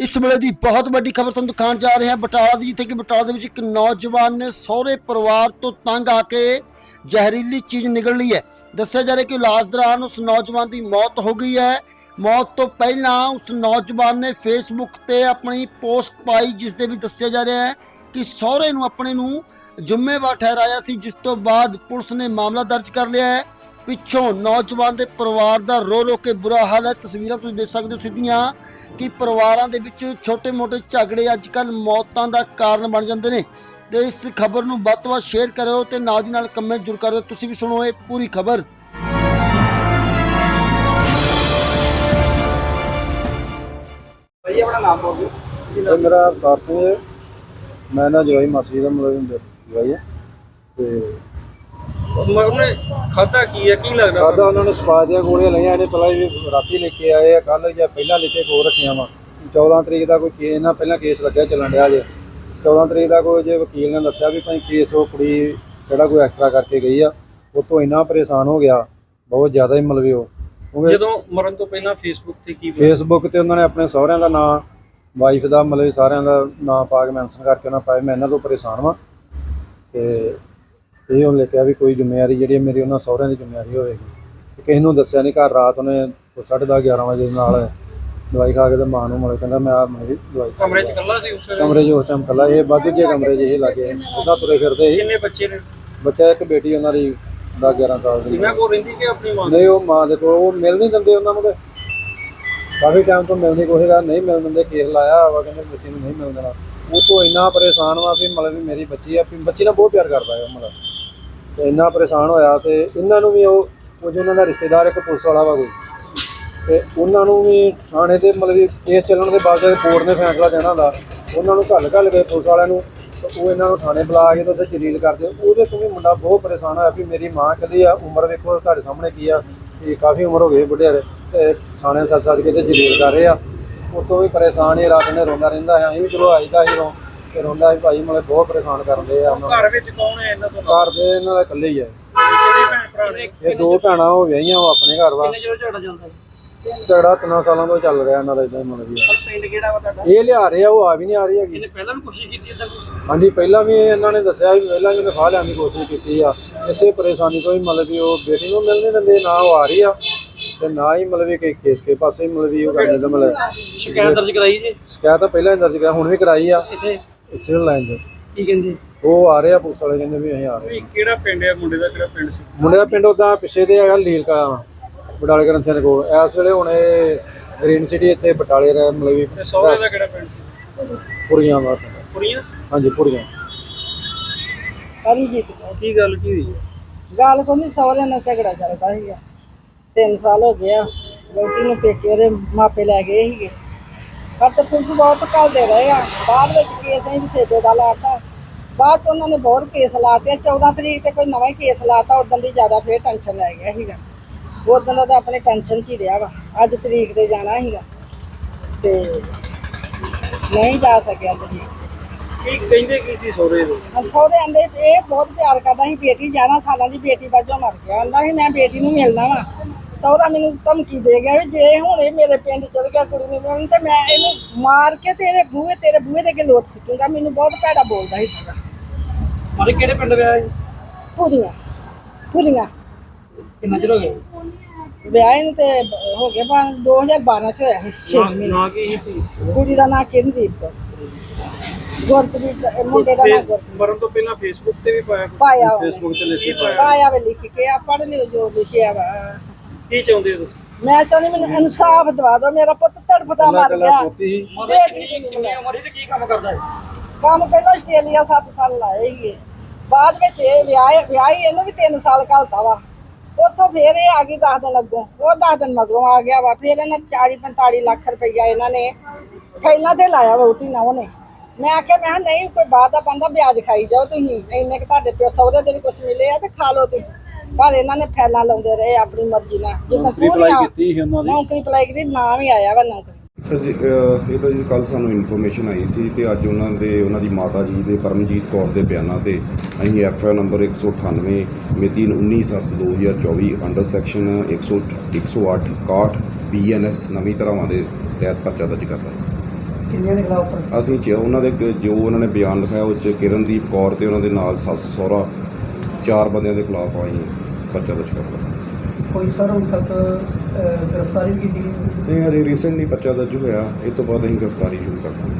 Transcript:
ਇਸ ਵੇਲੇ ਦੀ ਬਹੁਤ ਵੱਡੀ ਖਬਰ ਤੁਹਾਨੂੰ ਦਿਖਾਉਣ ਜਾ ਰਹੇ ਹਾਂ। ਬਟਾਲਾ ਦੀ, ਜਿੱਥੇ ਕਿ ਬਟਾਲਾ ਦੇ ਵਿੱਚ ਇੱਕ ਨੌਜਵਾਨ ਨੇ ਸਹੁਰੇ ਪਰਿਵਾਰ ਤੋਂ ਤੰਗ ਆ ਕੇ ਜ਼ਹਿਰੀਲੀ ਚੀਜ਼ ਨਿਗਲ ਲਈ ਹੈ। ਦੱਸਿਆ ਜਾ ਰਿਹਾ ਕਿ ਇਲਾਜ ਦੌਰਾਨ ਉਸ ਨੌਜਵਾਨ ਦੀ ਮੌਤ ਹੋ ਗਈ ਹੈ। ਮੌਤ ਤੋਂ ਪਹਿਲਾਂ ਉਸ ਨੌਜਵਾਨ ਨੇ ਫੇਸਬੁੱਕ ਤੇ ਆਪਣੀ ਪੋਸਟ ਪਾਈ, ਜਿਸ ਦੇ ਵਿੱਚ ਦੱਸਿਆ ਜਾ ਰਿਹਾ ਹੈ ਕਿ ਸਹੁਰੇ ਨੂੰ, ਆਪਣੇ ਨੂੰ ਜ਼ਿੰਮੇਵਾਰ ਠਹਿਰਾਇਆ ਸੀ, ਜਿਸ ਤੋਂ ਬਾਅਦ ਪੁਲਿਸ ਨੇ ਮਾਮਲਾ ਦਰਜ ਕਰ ਲਿਆ ਹੈ। ਪਿੱਛੋਂ ਨੌਜਵਾਨ ਦੇ ਪਰਿਵਾਰ ਦਾ ਰੋ ਰੋ ਕੇ ਬੁਰਾ ਹਾਲ ਹੈ। ਤਸਵੀਰਾਂ ਤੁਸੀਂ ਦੇਖ ਸਕਦੇ ਹੋ ਸਿੱਧੀਆਂ ਕਿ ਪਰਿਵਾਰਾਂ ਦੇ ਵਿੱਚ ਛੋਟੇ-ਮੋਟੇ ਝਗੜੇ ਅੱਜ ਕੱਲ ਮੌਤਾਂ ਦਾ ਕਾਰਨ ਬਣ ਜਾਂਦੇ ਨੇ। ਤੇ ਇਸ ਖਬਰ ਨੂੰ ਵੱਧ ਤੋਂ ਵੱਧ ਸ਼ੇਅਰ ਕਰਿਓ ਤੇ ਨਾਲ ਦੀ ਨਾਲ ਕਮੈਂਟ ਜ਼ਰੂਰ ਕਰਿਓ। ਤੁਸੀਂ ਵੀ ਸੁਣੋ ਇਹ ਪੂਰੀ ਖਬਰ। ਭਾਈ ਆਪਣਾ ਨਾਮ ਬੋਲ ਇਹ ਮੇਰਾ ਅਵਤਾਰ ਸਿੰਘ ਹੈ। ਮੈਂ ਨਾ ਜਵਾਈ ਮਾਸੀ ਦਾ ਮੁਲਾਜ਼ਮ ਜਵਾਈ ਹੈ। ਤੇ ਉਹਨੇ ਖਾਦਾ ਕੀ ਹੈ? ਕੀ ਲੱਗਦਾ ਖਾਦਾ ਉਹਨਾਂ ਨੇ ਸਪਾ ਦੀਆਂ ਗੋਲੀਆਂ ਲਈਆਂ ਇਹਨੇ ਪਹਿਲਾਂ ਵੀ ਰਾਤੀ ਲੈ ਕੇ ਆਏ ਆ ਕੱਲ ਜਾਂ ਪਹਿਲਾਂ ਲੈ ਕੇ ਕੋ ਰੱਖੀਆਂ ਵਾ। 14 ਤਰੀਕ ਦਾ ਕੋਈ ਕੇਸ ਨਾ ਪਹਿਲਾਂ ਕੇਸ ਲੱਗਿਆ ਚੱਲਣ ਡਿਆ ਜੇ। 14 ਤਰੀਕ ਦਾ ਕੋਈ ਜੇ ਵਕੀਲ ਨੇ ਦੱਸਿਆ ਵੀ ਭਾਈ ਕੇਸ ਉਹ ਕੁੜੀ ਜਿਹੜਾ ਕੋਈ ਐਕਸਟਰਾ ਕਰਕੇ ਗਈ ਆ ਉਹ ਤੋਂ ਇੰਨਾ ਪਰੇਸ਼ਾਨ ਹੋ ਗਿਆ ਬਹੁਤ ਜ਼ਿਆਦਾ ਹੀ ਮਲਵੇ ਉਹ। ਜਦੋਂ ਮਰਨ ਤੋਂ ਪਹਿਲਾਂ ਫੇਸਬੁੱਕ ਤੇ ਕੀ ਫੇਸਬੁੱਕ ਤੇ ਉਹਨਾਂ ਨੇ ਆਪਣੇ ਸਹੁਰਿਆਂ ਦਾ ਨਾਂ ਵਾਈਫ ਦਾ ਮਤਲਬ ਸਾਰਿਆਂ ਦਾ ਨਾਂ ਪਾ ਕੇ ਮੈਂਸ਼ਨ ਕਰਕੇ ਉਹਨਾਂ ਪਾਇਆ ਮੈਂ ਇਹਨਾਂ ਤੋਂ ਪਰੇਸ਼ਾਨ ਵਾਂ। ਤੇ ਇਹ ਉਹਨੇ ਲਿਖਿਆ ਵੀ ਕੋਈ ਜ਼ਿੰਮੇਵਾਰੀ ਜਿਹੜੀ ਹੈ ਮੇਰੀ ਉਹਨਾਂ ਸਹੁਰਿਆਂ ਦੀ ਜ਼ਿੰਮੇਵਾਰੀ ਹੋਵੇਗੀ। ਤੇ ਕਿਸੇ ਨੂੰ ਦੱਸਿਆ ਨਹੀਂ ਘਰ ਰਾਤ ਉਹਨੇ 10:30 11 ਵਜੇ ਨਾਲ ਦਵਾਈ ਖਾ ਕੇ ਤੇ ਮਾਂ ਨੂੰ ਮਿਲੇ ਕਹਿੰਦਾ ਮੈਂ ਆ ਮੇਰੀ ਦਵਾਈ ਕਮਰੇ 'ਚ। ਇਕੱਲਾ ਸੀ ਉਸ ਕਮਰੇ 'ਚ ਉਸ ਟਾਈਮ ਕੱਲਾ ਇਹ ਵਾਧੂ ਜੇ ਕਮਰੇ 'ਚ ਇਹ ਲੱਗੇ। ਉਹਦਾ ਤੁਰੇ ਫਿਰਦੇ ਸੀ। ਕਿੰਨੇ ਬੱਚੇ ਨੇ? ਬੱਚਾ ਇੱਕ ਬੇਟੀ ਉਹਨਾਂ ਦੀ 10 11 ਸਾਲ ਦੀ। ਇਹਨਾਂ ਕੋਲ ਰਹਿੰਦੀ ਕਿ ਆਪਣੀ ਮਾਂ? ਨਹੀਂ ਉਹ ਮਾਂ ਦੇ ਕੋਲ ਉਹ ਮਿਲ ਨਹੀਂ ਦਿੰਦੇ ਉਹਨਾਂ ਨੂੰ ਤੇ ਕਾਫੀ ਟਾਈਮ ਤੋਂ ਮਿਲਣ ਦੀ ਕੋਸ਼ਿਸ਼ ਕਰ ਨਹੀਂ ਮਿਲਣ ਦਿੰਦੇ ਕੇਸ ਲਾਇਆ ਵਾ ਕਹਿੰਦੇ ਬੱਚੀ ਨੂੰ ਨਹੀਂ ਮਿਲਣ ਦੇਣਾ। ਉਹ ਤੋਂ ਇੰਨਾ ਪਰੇਸ਼ਾਨ ਵਾ ਵੀ ਮਤਲਬ ਵੀ ਮੇਰੀ ਬੱਚੀ ਆ ਵੀ ਬੱਚੀ ਨਾਲ ਬਹੁਤ ਪਿਆਰ ਕਰਦਾ ਹੈ ਉਹ ਮਤਲਬ। ਤੇ ਇੰਨਾ ਪਰੇਸ਼ਾਨ ਹੋਇਆ ਤੇ ਇਹਨਾਂ ਨੂੰ ਵੀ ਉਹ ਕੁਝ ਉਹਨਾਂ ਦਾ ਰਿਸ਼ਤੇਦਾਰ ਇੱਕ ਪੁਲਿਸ ਵਾਲਾ ਵਾ ਕੋਈ, ਤੇ ਉਹਨਾਂ ਨੂੰ ਵੀ ਥਾਣੇ ਤੇ ਮਤਲਬ ਕਿ ਕੇਸ ਚੱਲਣ ਦੇ ਬਾਅਦ ਕੋਰਟ ਨੇ ਫੈਸਲਾ ਦੇਣਾ ਹੁੰਦਾ, ਉਹਨਾਂ ਨੂੰ ਘੱਲ ਘੱਲ ਕੇ ਪੁਲਿਸ ਵਾਲਿਆਂ ਨੂੰ, ਤੇ ਉਹ ਇਹਨਾਂ ਨੂੰ ਥਾਣੇ ਬੁਲਾ ਕੇ ਤੇ ਉੱਥੇ ਜਲੀਲ ਕਰਦੇ। ਉਹਦੇ ਤੋਂ ਵੀ ਮੁੰਡਾ ਬਹੁਤ ਪਰੇਸ਼ਾਨ ਹੋਇਆ ਵੀ ਮੇਰੀ ਮਾਂ ਕਹਿੰਦੀ ਆ, ਉਮਰ ਵੇਖੋ ਤੁਹਾਡੇ ਸਾਹਮਣੇ ਕੀ ਆ ਕਿ ਕਾਫੀ ਉਮਰ ਹੋ ਗਈ ਬੁੱਢੇ ਤੇ ਥਾਣੇ ਸੱਦ ਸੱਦ ਕੇ ਤੇ ਜਲੀਲ ਕਰ ਰਹੇ ਆ। ਉਤੋਂ ਵੀ ਪਰੇਸ਼ਾਨ ਹੀ ਰਾਤ ਨੇ ਰੋਂਦਾ ਰਹਿੰਦਾ ਹੈ ਅਸੀਂ ਵੀ ਚਲੋ ਆਈਦਾ ਹੀ ਰੋ। ਤੇ ਰੋਂਦਾ ਸੀ ਭਾਈ ਮਤਲਬ ਬਹੁਤ ਪਰੇਸ਼ਾਨ ਕਰਦੇ ਆ। ਉਹਨਾਂ ਨੂੰ ਘਰ ਵਿੱਚ ਕੌਣ ਹੈ ਇਹਨਾਂ ਤੋਂ ਘਰ ਦੇ ਇਹਨਾਂ ਦਾ ਇਕੱਲੇ ਹੀ ਆ। ਕਿੰਨੇ ਭੈਣ ਭਰਾ ਨੇ? ਇਹ ਦੋ ਭੈਣਾਂ ਹੋ ਵਿਆਹੀਆਂ ਉਹ ਆਪਣੇ ਘਰ ਵਾ। ਝਗੜਾ ਤਿੰਨਾਂ ਸਾਲਾਂ ਤੋਂ ਚੱਲ ਰਿਹਾ ਇਹਨਾਂ ਦਾ ਇਦਾਂ ਹੀ ਮਤਲਬ ਵੀ ਪਰ ਪਿੰਡ ਕਿਹੜਾ ਵਾ ਤੁਹਾਡਾ? ਇਹ ਲਿਆ ਰਹੇ ਆ ਉਹ ਆ ਵੀ ਨਹੀਂ ਆ ਰਹੀ ਹੈਗੀ। ਇਹਨੇ ਪਹਿਲਾਂ ਵੀ ਕੋਸ਼ਿਸ਼ ਕੀਤੀ ਇਦਾਂ ਕੁਝ ਹਾਂਜੀ ਪਹਿਲਾਂ ਵੀ ਇਹਨਾਂ ਨੇ ਦੱਸਿਆ ਵੀ ਪਹਿਲਾਂ ਵੀ ਉਹਨੇ ਫਾਹ ਲੈਣ ਦੀ ਕੋਸ਼ਿਸ਼ ਕੀਤੀ ਆ। ਇਸੇ ਪਰੇਸ਼ਾਨੀ ਤੋਂ ਹੀ ਮਤਲਬ ਵੀ ਉਹ ਬੇਟੀ ਨੂੰ ਮਿਲ ਨਹੀਂ ਦਿੰਦੇ ਨਾ ਉਹ ਆ ਰਹੀ ਆ ਤੇ ਨਾ ਹੀ ਮਤਲਬ ਵੀ ਕਿ ਕੇਸ ਕੇ ਪਾਸੇ ਮਤਲਬ ਵੀ ਉਹ ਕਰਦੇ ਦਾ ਮਤਲਬ। ਸ਼ਿਕਾਇਤ ਦਰਜ ਕਰਾਈ ਜੀ? ਸ਼ਿਕਾਇਤ ਤਾਂ ਪਹਿਲਾਂ ਹੀ ਦਰਜ ਕਰਾਈ ਹੁਣ ਵੀ ਕਰਾਈ ਆ। ਇੱਥੇ ਇਸੇ ਲਾਈਨ ਤੇ ਕੀ ਕਹਿੰਦੇ? ਉਹ ਆ ਰਹੇ ਆ ਪੁਲਿਸ ਵਾਲੇ ਕਹਿੰਦੇ ਵੀ ਅਸੀਂ ਆ ਰਹੇ ਵੀ ਕਿਹੜਾ ਪਿੰਡ ਹੈ? ਮੁੰਡੇ ਦਾ ਕਿਹੜਾ ਪਿੰਡ ਸੀ? ਮੁੰਡੇ ਦਾ ਪਿੰਡ ਉਦਾਂ ਪਿੱਛੇ ਤੇ ਹੈਗਾ ਲੀਲ ਕਾ ਬਟਾਲੇ ਗ੍ਰੰਥੀਆਂ ਦੇ ਕੋਲ। ਇਸ ਵੇਲੇ ਹੁਣ ਇਹ ਗ੍ਰੀਨ ਸਿਟੀ ਇੱਥੇ ਬਟਾਲੇ ਰਹਿ ਮਤਲਬ ਵੀ ਤੇ ਸਹੁਰੇ ਦਾ ਕਿਹੜਾ ਪਿੰਡ ਸੀ? ਪੁਰੀਆਂ ਵਾ ਕੁੜੀਆਂ ਹਾਂਜੀ ਪੁਰੀਆਂ। ਪਰਮਜੀਤ ਕੌਰ। ਕੀ ਗੱਲ ਕੀ ਹੋਈ? ਗੱਲ ਕੋਈ ਨਹੀਂ ਸਹੁਰੇ ਨਾਲ ਝਗੜਾ ਚੱਲਦਾ ਸੀਗਾ। ਤਿੰਨ ਸਾਲ ਹੋ ਗਿਆ ਲੋਟੀ ਨੂੰ ਪੇਕੇ ਉਹਦੇ ਮਾਪੇ ਲੈ ਗਏ ਸੀਗੇ। ਪਰ ਤੇ ਪੁਲਿਸ ਬਹੁਤ ਘੱਲਦੇ ਰਹੇ ਆ। ਬਾਅਦ ਵਿੱਚ ਕੇਸ ਅਸੀਂ ਸੇਬੇ ਦਾ ਲਾਤਾ। ਬਾਅਦ ਚ ਉਹਨਾਂ ਨੇ ਬਹੁਤ ਕੇਸ ਲਾਤੇ। 14 ਤਰੀਕ ਤੇ ਕੋਈ ਨਵਾਂ ਹੀ ਕੇਸ ਲਾਤਾ। ਉਦੋਂ ਦੀ ਜ਼ਿਆਦਾ ਫੇਰ ਟੈਨਸ਼ਨ ਲੈ ਗਿਆ ਸੀਗਾ। ਉਦੋਂ ਦਾ ਤਾਂ ਆਪਣੀ ਟੈਨਸ਼ਨ 'ਚ ਹੀ ਰਿਹਾ ਵਾ। ਅੱਜ ਤਰੀਕ ਤੇ ਜਾਣਾ ਸੀਗਾ। ਤੇ ਨਹੀਂ ਜਾ ਸਕਿਆ ਤਰੀਕ। ਕੀ ਕਹਿੰਦੇ ਕੀ ਸੀ ਸਹੁਰੇ ਦੇ ਸਹੁਰੇ ਆਂਦੇ ਇਹ ਬਹੁਤ ਪਿਆਰ ਕਰਦਾ ਸੀ ਬੇਟੀ 11 ਸਾਲਾਂ ਦੀ ਬੇਟੀ ਵਜੋਂ ਮਰ ਗਿਆ। ਆਂਦਾ ਸੀ ਮੈਂ ਬੇਟੀ ਨੂੰ ਮਿਲਣਾ ਵਾ। ਸਹੁਰਾ ਮੈਨੂੰ ਧਮਕੀ ਦੇ ਗਿਆ ਵੀ ਜੇ ਹੁਣ ਇਹ ਮੇਰੇ ਪਿੰਡ ਚਲ ਗਿਆ ਕੁੜੀ ਨੂੰ ਮਿਲਣ ਤੇ ਮੈਂ ਇਹਨੂੰ ਮਾਰ ਕੇ ਤੇਰੇ ਬੂਹੇ ਤੇਰੇ ਬੂਹੇ ਦੇ ਅੱਗੇ ਲੋਟ ਸਿੱਟੂਗਾ ਮੈਨੂੰ ਬਹੁਤ ਭੈੜਾ ਬੋਲਦਾ ਸੀ ਸਹੁਰਾ। ਮਾਰੇ ਕਿਹੜੇ ਪਿੰਡ ਵਿਆਹ ਹੈ ਪੂਰੀਆਂ ਪੂਰੀਆਂ ਕਿੰਨਾ ਚਿਰ ਹੋ ਗਿਆ ਵਿਆਹ ਨੂੰ ਤੇ ਬ- ਹੋ ਗਿਆ ਪਾ 2012 ਚ ਹੋਇਆ ਸੀ 6 ਮਹੀਨੇ। ਨਾ ਕੀ ਸੀ ਕੁੜੀ ਦਾ ਨਾਂ ਕਿੰਦੀਪ। ਗੁਰਪ੍ਰੀਤ ਮੁੰਡੇ ਦਾ ਨਾਂ ਗੁਰਪ੍ਰੀਤ। ਮਰਨ ਤੋਂ ਪਹਿਲਾਂ ਫੇਸਬੁੱਕ ਤੇ ਵੀ ਪਾਇਆ। ਫੇਸਬੁੱਕ ਤੇ ਕੀ ਲਿਖੀ ਪਾਇਆ। ਪਾਇਆ ਵੇ ਲਿਖ ਕੇ ਆ ਪੜ੍ਹ ਲਿਓ ਜੋ ਲਿਖਿਆ ਵਾ। ਕੀ ਚਾਹੁੰਦੇ ਹੋ ਤੁਸੀਂ? ਮੈਂ ਚਾਹੁੰਦੀ ਮੈਨੂੰ ਇਨਸਾਫ ਦਵਾ ਦਿਓ ਮੇਰਾ ਪੁੱਤ ਤੜਫਦਾ ਮਰ ਗਿਆ। ਬੇਟੀ ਕਿੰਨੀ ਕਿੰਨੀ ਉਮਰ ਤੇ ਕੀ ਕੰਮ ਕਰਦਾ ਹੈ ਕੰਮ ਪਹਿਲਾਂ ਆਸਟ੍ਰੇਲੀਆ 7 ਸਾਲ ਲਾਏ ਸੀਗੇ। ਬਾਅਦ ਵਿੱਚ ਇਹ ਵਿਆਹ ਵਿਆਹੀ ਇਹਨੂੰ ਵੀ 3 ਸਾਲ ਘਲਤਾ ਵਾ। ਉੱਥੋਂ ਫੇਰ ਇਹ ਆ ਗਈ 10 ਦਿਨ ਅੱਗੋਂ ਉਹ 10 ਦਿਨ ਮਗਰੋਂ ਆ ਗਿਆ ਵਾ। ਫਿਰ ਇਹਨਾਂ 40 45 ਲੱਖ ਰੁਪਈਆ ਇਹਨਾਂ ਨੇ ਪਹਿਲਾਂ ਤੇ ਲਾਇਆ ਵਹੁਟੀ ਨਾ ਉਹਨੇ। ਮੈਂ ਆਖਿਆ ਮੈਂ ਕਿਹਾ ਨਹੀਂ ਕੋਈ ਬਾਤ ਦਾ ਬੰਦਾ ਵਿਆਜ ਖਾਈ ਜਾਓ ਤੁਸੀਂ। ਇੰਨੇ ਕਿ ਤੁਹਾਡੇ ਪਿਓ ਸਹੁਰੇ ਦੇ ਵੀ ਕੁਝ ਮਿਲੇ ਆ ਤੇ ਖਾ ਲਓ ਤੁਸੀਂ। ਪਰ ਇਹਨਾਂ ਨੇ ਫੈਲਾਂ ਲਾਉਂਦੇ ਰਹੇ ਆਪਣੀ ਮਰਜ਼ੀ ਨਾਲ। ਜਿੱਦਾਂ ਨੌਕਰੀ ਅਪਲਾਈ ਪੂਰੀਆਂ ਕੀਤੀ ਸੀ ਉਹਨਾਂ ਦੀ? ਨੌਕਰੀ ਅਪਲਾਈ ਕੀਤੀ ਨਾਮ ਹੀ ਆਇਆ ਵਾ ਨੌਕਰੀ। ਸਰ ਜੀ, ਅਹ ਇਹ ਤਾਂ ਜੀ ਕੱਲ ਸਾਨੂੰ ਇਨਫੋਰਮੇਸ਼ਨ ਆਈ ਸੀ ਤੇ ਅੱਜ ਉਹਨਾਂ ਦੇ ਉਹਨਾਂ ਦੀ ਮਾਤਾ ਜੀ ਦੇ ਪਰਮਜੀਤ ਕੌਰ ਦੇ ਬਿਆਨਾਂ ਤੇ ਅਸੀਂ ਐਫ ਆਈ ਨੰਬਰ 198 ਮਿਤੀ 19/7/2024 ਅੰਡਰ ਸੈਕਸ਼ਨ 100 108 61 ਬੀਐਨਐਸ ਨਵੀਂ ਧਾਰਾਵਾਂ ਦੇ ਤਹਿਤ ਪਰਚਾ ਦਰਜ ਕਰਤਾ। ਕਿੰਨਿਆਂ ਦੇ ਖਿਲਾਫ? ਅਸੀਂ ਚ ਉਹਨਾਂ ਦੇ ਕ- ਜੋ ਉਹਨਾਂ ਨੇ ਬਿਆਨ ਲਿਖਾਇਆ ਉਹ ਚ ਕਿਰਨਦੀਪ ਕੌਰ ਤੇ ਉਹਨਾਂ ਦੇ ਨਾਲ ਸੱਸ ਸਹੁਰਾ ਚਾਰ ਬੰਦਿਆਂ ਦੇ ਖਿਲਾਫ ਆਈ ਪਰਚਾ ਦਰਜ ਕਰਦਾ ਕੋਈ ਸਰ ਹੁਣ ਤੱਕ ਅਹ, ਗ੍ਰਿਫਤਾਰੀ ਵੀ ਕੀਤੀ ਗਈ? ਨਹੀਂ ਹਰੇ ਰੀਸੈਂਟਲੀ ਪਰਚਾ ਦਰਜ ਹੋਇਆ। ਇਹ ਤੋਂ ਬਾਅਦ ਅਸੀਂ ਗ੍ਰਿਫਤਾਰੀ ਸ਼ੁਰੂ ਕਰ ਦਾਂਗੇ।